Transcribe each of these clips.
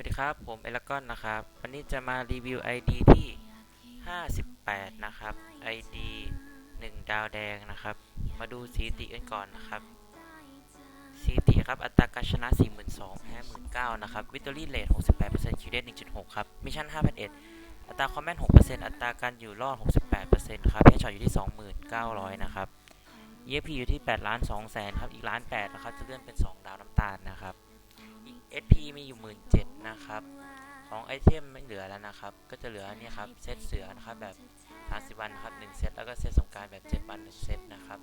วัสดีครับ ผมเอลกอนนะครับ วันนี้จะมารีวิว ID ที่ 58 นะครับ ID 1 ดาวแดงนะครับ มาดูสถิติกันก่อนนะครับสถิติครับอัตราการชนะ 42,000แพ้19,000นะครับวิตตอรี่เรท68%คิวเดน1.6 ครับ มิชชั่น 5,001 อัตราคอมเมนต์6%อัตราการอยู่รอด 68%ครับเพชช็อตอยู่ที่ 2,900 นะครับ EFP อยู่ที่8ล้าน2แสนครับ อีกล้าน8นะครับ จะเลื่อนเป็น 2 ดาวน้ำตาลนะครับ SP มีอยู่17,000นะครับ ของไอเทมไม่เหลือแล้วนะครับ ก็จะเหลือนี่ครับเซตเสือนะครับแบบ 30 วันครับ1เซตแล้วก็เซตสงกรารแบบ 7 วัน1เซตนะครับ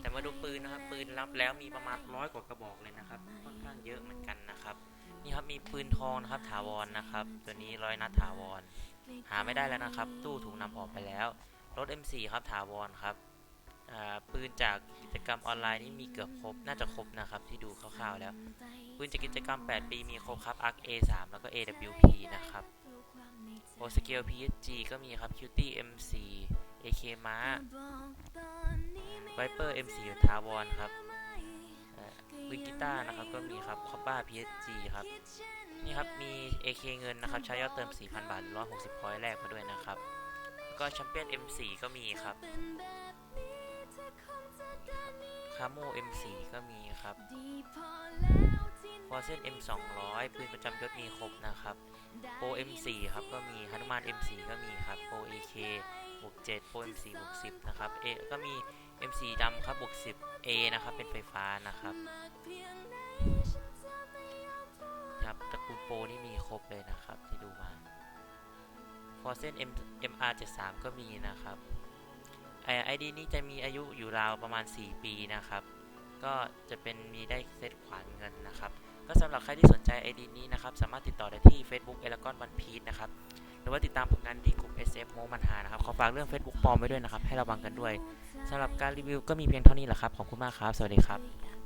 แต่มาดูปืนนะครับ ปืนรับแล้วมีประมาณร้อยกว่ากระบอกเลยนะครับ ค่อนข้างเยอะเหมือนกันนะครับ นี่ครับมีปืนทองนะครับถาวรนะครับ ตัวนี้ร้อยนัดถาวร หาไม่ได้แล้วนะครับ ตู้ถูกนำออกไปแล้ว รถ M4 ครับถาวรครับ ปืนจากกิจกรรมออนไลน์นี่มีเกือบครบ น่าจะครบนะครับที่ดูคร่าวๆแล้ว ปืนจากกิจกรรม 8 ปีมีครบครับ a r A3 แล้วก็ AWP นะครับโอสเกล PSG ก็มีครับ Cutie M4 AK ม้า Viper M4 ทาวอนครับเอ่อปืนกีตานะครับก็มีครับ Coppa PSG ครับ นี่ครับมี AK เงินนะครับ ใช้ยอดเติม 4,000 บาทหรือ160พอยต์แรกมาด้วยนะครับแล้วก็แชมเปี้ยน M4 ก็มีครับ คาโม M4 ก็มีครับฟอร์เซน M200 ปืนประจำยศมีครบนะครับโป M4 ครับก็มีฮนุมาน M4 ก็มีครับโป AK บวก7โป M4 บวก10นะครับ A ก็มี M4 ดำครับบวก10 A นะครับเป็นไฟฟ้านะครับครับตระกูลโปรนี่มีครบเลยนะครับที่ดูมาฟอร์เซน M MR73 ก็มีนะครับ ไอดีนี้จะมีอายุอยู่ราวประมาณ 4 ปีนะครับ ก็จะเป็นมีได้เซตขวานเงินนะครับ ก็สำหรับใครที่สนใจไอดีนี้นะครับ สามารถติดต่อได้ที่ Facebook e l a g o n One Piece นะครับ หรือว่าติดตามผลงานที่กลุ่ม SF โมมันหานะครับ ขอฝากเรื่อง Facebook ปลอมไว้ด้วยนะครับ ให้ระวังกันด้วยสำหรับการรีวิวก็มีเพียงเท่านี้แหละครับ ขอบคุณมากครับ สวัสดีครับ